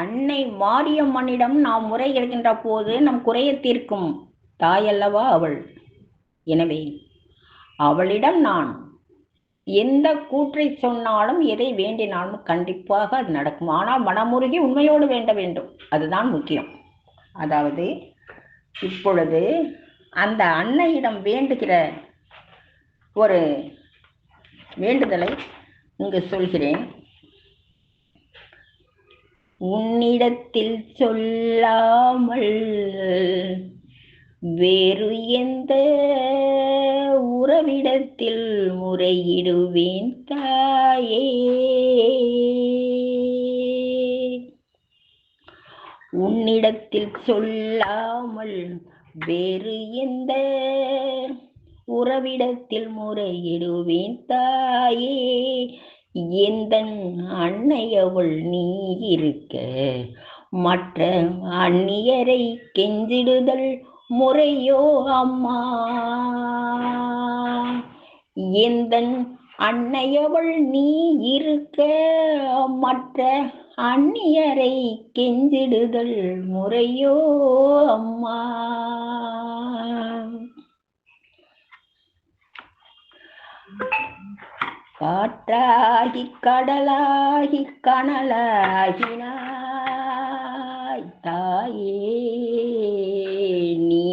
அன்னை மாரியம்மனிடம் நாம் முறையிடுகின்ற போது நம் குறைய தீர்க்கும் தாயல்லவா அவள்? எனவே அவளிடம் நான் எந்த கூற்றை சொன்னாலும் எதை வேண்டினாலும் கண்டிப்பாக அது நடக்கும். ஆனால் மனமுருகி உண்மையோடு வேண்ட வேண்டும். அதுதான் முக்கியம். அதாவது இப்பொழுது அந்த அன்னையிடம் வேண்டுகிற ஒரு வேண்டுதலை இங்கு சொல்கிறேன். உன்னிடத்தில் சொல்லாமல் வேறு எந்த உறவிடத்தில் முறையிடுவேன் தாயே. உன்னிடத்தில் சொல்லாமல் வேறு எந்த உறவிடத்தில் முறையிடுவேன் தாயே. எந்த அன்னையவள் நீ இருக்க மற்ற அந்நியரை கெஞ்சிடுதல் முறையோ அம்மா? எந்த அன்னையவள் நீ இருக்க மற்ற அந்நியரை கெஞ்சிடுதல் முறையோ அம்மா? காற்றாகி கடலாகி கனலாகினாய் தாயே நீ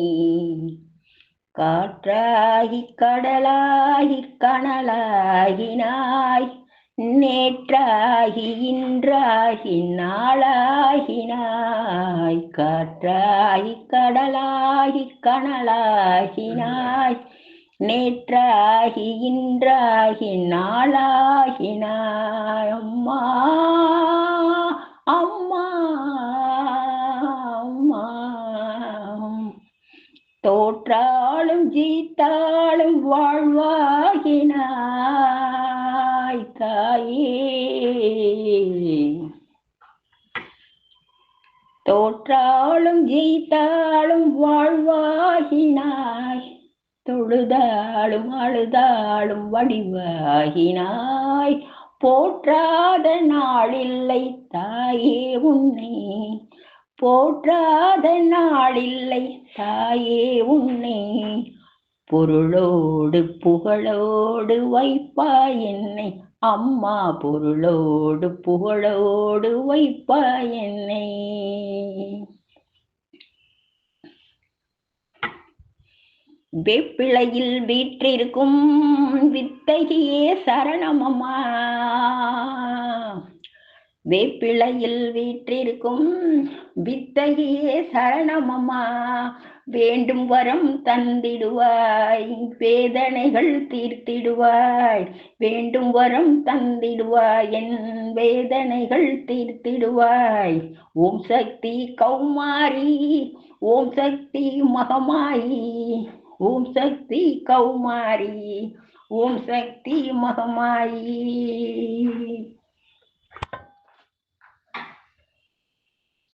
காற்றாகி கடலாகி கனலாகினாய் நேற்றாகி இன்றாகி நாளாகினாய் காற்றாகி கடலாகி கனலாகினாய் நேற்றாகி இன்றாகி நாளாகினாய். அம்மா அம்மா அம்மா. தோற்றாலும் ஜீத்தாலும் வாழ்வாகினாய் தாயே. தோற்றாலும் ஜெயித்தாலும் வாழ்வாகினாய் தொழுதாளும் அழுதாளும் வடிவாகினாய். போற்றாத நாளில்லை தாயே உன்னை. போற்றாத நாளில்லை தாயே உன்னை. பொருளோடு புகழோடு வைப்பா என்னை. அம்மா பொருளோடு புகழோடு வைப்பா என்னை. வெப்பிளையில் வீற்றிருக்கும் வித்தகியே சரணமம்மா. வேப்பிளையில் வீற்றிருக்கும் வித்தகியே சரணமம்மா. வேண்டும் வரம் தந்திடுவாய் வேதனைகள் தீர்த்திடுவாய். வேண்டும் வரம் தந்திடுவாய் என் வேதனைகள் தீர்த்திடுவாய். ஓம் சக்தி கௌமாரி ஓம் சக்தி மகமாயி. ஓம் சக்தி கௌமாரி ஓம் சக்தி மகமாயி.